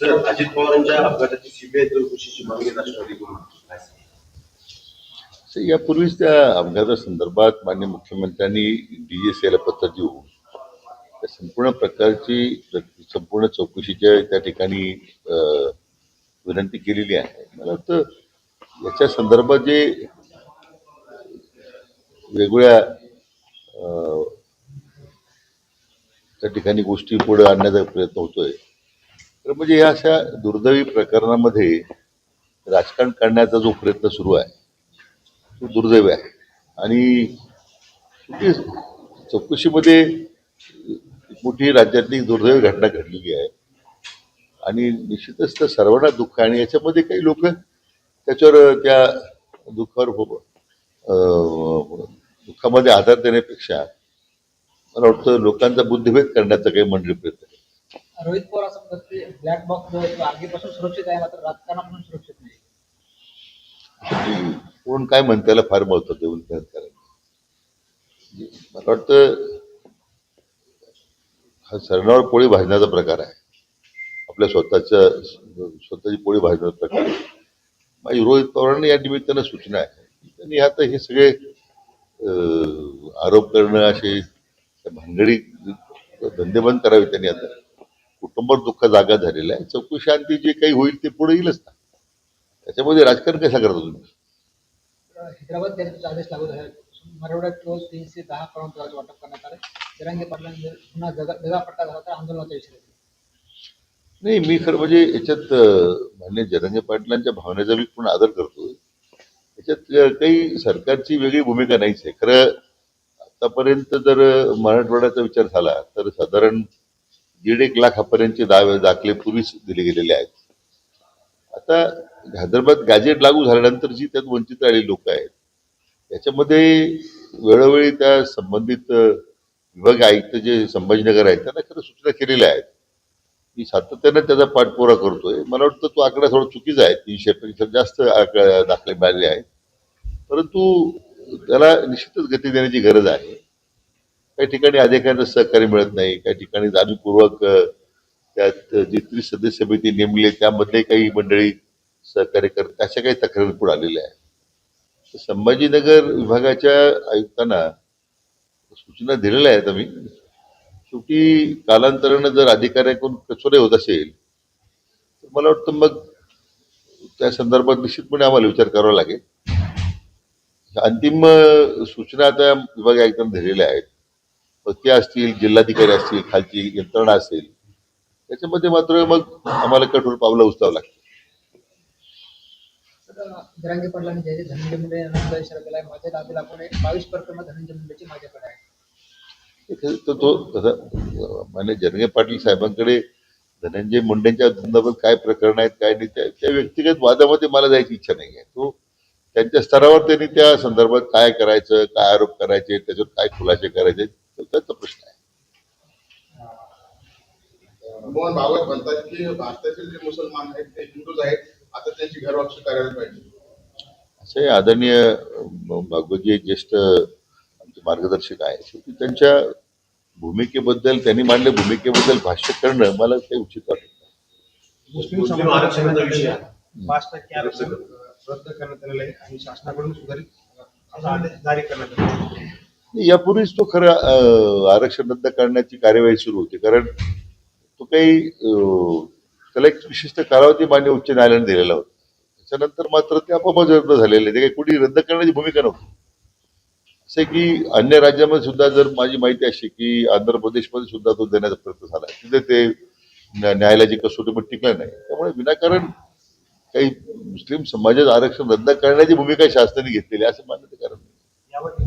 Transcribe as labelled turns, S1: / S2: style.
S1: Sir Ajit पवारांच्या अपघाताची CBI चौकशीची मागणी राष्ट्रवादीकडून
S2: यापूर्वीच त्या अपघातासंदर्भात मान्य मुख्यमंत्र्यांनी डीजीसीला पत्र देऊन त्या संपूर्ण प्रकारची संपूर्ण चौकशीच्या त्या ठिकाणी विनंती केलेली आहे. मला वाटतं याच्या संदर्भात जे वेगवेगळ्या त्या ठिकाणी गोष्टी पुढे आणण्याचा प्रयत्न होतोय तर म्हणजे या अशा दुर्दैवी प्रकरणामध्ये राजकारण करण्याचा जो प्रयत्न सुरू आहे तो दुर्दैव आहे. आणि चौकशीमध्ये मोठी राज्यातली दुर्दैवी घटना घडलेली आहे. आणि निश्चितच तर सर्वांना दुःख आहे. आणि याच्यामध्ये काही लोक त्याच्यावर त्या दुःखावर हो- दुःखामध्ये आधार देण्यापेक्षा मला वाटतं लोकांचा बुद्धिभेद करण्याचा काही मंडळी प्रयत्न
S3: रोहित पवार असं म्हणतात की ब्लॅक बॉक्स जो आहे तो आगीपासून सुरक्षित आहे मात्र राजकारणापासून सुरक्षित नाही.
S2: कोण काय म्हणतायला फार महत्त्व देऊन प्रयत्न करायचं. मला वाटतं हा सरणावर पोळी भाजण्याचा प्रकार आहे. आपल्या स्वतःच्या स्वतःची पोळी भाजण्याचा प्रकार आहे. माझी रोहित पवारांनी या निमित्तानं सूचना आहे. त्यांनी आता हे सगळे आरोप करणं असे त्या भानगडी धंदे बंद करावे त्यांनी आता. कुटुंबावर दुःख जागा झालेला आहे. चौकशी जे काही होईल ते पुढे येईलच ना. त्याच्यामध्ये राजकारण कसं करता तुम्ही?
S3: हैदराबाद बँकेचा आदेश लागू झाला. मराठवाड्यात केवळ तीनशे दहा करोड रुपयाचं वाटप करण्यात आलं. जरांगे पाटलांनी जर पुन्हा जगा जगापट्टा झाला तर आंदोलनाचा दिला
S2: नाही मी खरं म्हणजे याच्यात मान्य जरंगे पाटलांच्या भावनेचा मी पण आदर करतो याच्यात काही सरकारची वेगळी भूमिका नाहीच आहे. खरं आतापर्यंत जर मराठवाड्याचा विचार झाला तर साधारण दीड एक लाखापर्यंतचे दावे दाखले पूर्वीच दिले गेलेले आहेत. आता हैदराबाद गॅजेट लागू झाल्यानंतर जी त्यात वंचित राहिलेली लोक आहेत. त्याच्यामध्ये वेळोवेळी त्या संबंधित विभाग आयुक्त जे संभाजीनगर आहेत त्यांना खरं सूचना केलेल्या आहेत. मी सातत्याने त्याचा पाठपुरा करतोय. मला वाटतं तो आकडा थोडा चुकीचा आहे. तीनशेपेक्षा जास्त दाखले मिळाले आहेत. परंतु त्याला निश्चितच गती देण्याची गरज आहे. काही ठिकाणी अधिकाऱ्यांना सहकार्य मिळत नाही. काही ठिकाणी जाणीवपूर्वक त्यात जी त्रिसदस्य समिती नेमली आहे, त्यामधले काही मंडळी सहकार्य करत अशा काही तक्रारी पुढे आलेल्या आहेत. संभाजीनगर विभागाच्या आयुक्तांना सूचना दिलेल्या आहेत आम्ही. शेवटी कालांतरानं जर अधिकाऱ्याकडून कचोरे होत असेल तर मला वाटतं मग त्या संदर्भात निश्चितपणे आम्हाला विचार करावा लागेल. अंतिम सूचना आता विभाग आयुक्तांना दिलेल्या आहेत. त्या असतील जिल्हाधिकारी असतील खालची यंत्रणा असेल त्याच्यामध्ये मात्र मग आम्हाला कठोर पावलं उचलावं लागतं
S3: पाटलांनी जे धनंजय मुंडे यांना इशारा दिला आहे माझ्या दाबी लागून एक बावीस प्रकरण धनंजय मुंडेची माझ्याकडे आहे
S2: तो तो तसं मान्य जरंगे पाटील साहेबांकडे धनंजय मुंडेंच्या संदर्भात काय प्रकरण आहेत काय नाही त्या व्यक्तिगत वादामध्ये मला जायची इच्छा नाही आहे. तो त्यांच्या स्तरावर त्यांनी त्या संदर्भात काय करायचं काय आरोप करायचे त्याच्यावर काय खुलासे करायचे तो त्यांचा प्रश्न आहे.
S4: मोहन भागवत म्हणतात की भारतातील जे मुसलमान आहेत ते हिंदूच आहेत. आता त्यांची घरवापसी करायला पाहिजे.
S2: असे आदरणीय भागवतजी ज्येष्ठ आमचे मार्गदर्शक आहे शेवटी त्यांच्या भूमिकेबद्दल त्यांनी मांडल्या भूमिकेबद्दल भाष्य करणं मला काही उचित वाटत नाही.
S5: मुस्लिम
S1: मुस्लिम
S5: समाजाच्या
S1: आरक्षणाचा विषय आहे.
S5: पाच टक्के आरक्षण रद्द करण्यात आलेलं आहे आणि शासनाकडून सुधारित असा आदेश जारी करण्यात आला.
S2: यापूर्वीच तो खरं आरक्षण रद्द करण्याची कार्यवाही सुरू होती. कारण तो काही त्याला एक विशिष्ट कालावधी मान्य उच्च न्यायालयाने दिलेला होता. त्याच्यानंतर मात्र ते आपोआप रद्द झालेले ते काही कुणी रद्द करण्याची भूमिका नव्हती. असे की अन्य राज्यामध्ये सुद्धा जर माझी माहिती अशी की आंध्र प्रदेशमध्ये सुद्धा तो देण्याचा प्रयत्न झाला तिथे ते न्यायालयाची कसोटी कसोटीमध्ये टिकलं नाही. त्यामुळे विनाकारण काही मुस्लिम समाजात आरक्षण रद्द करण्याची भूमिका शासनाने घेतलेली असं
S5: मान्यते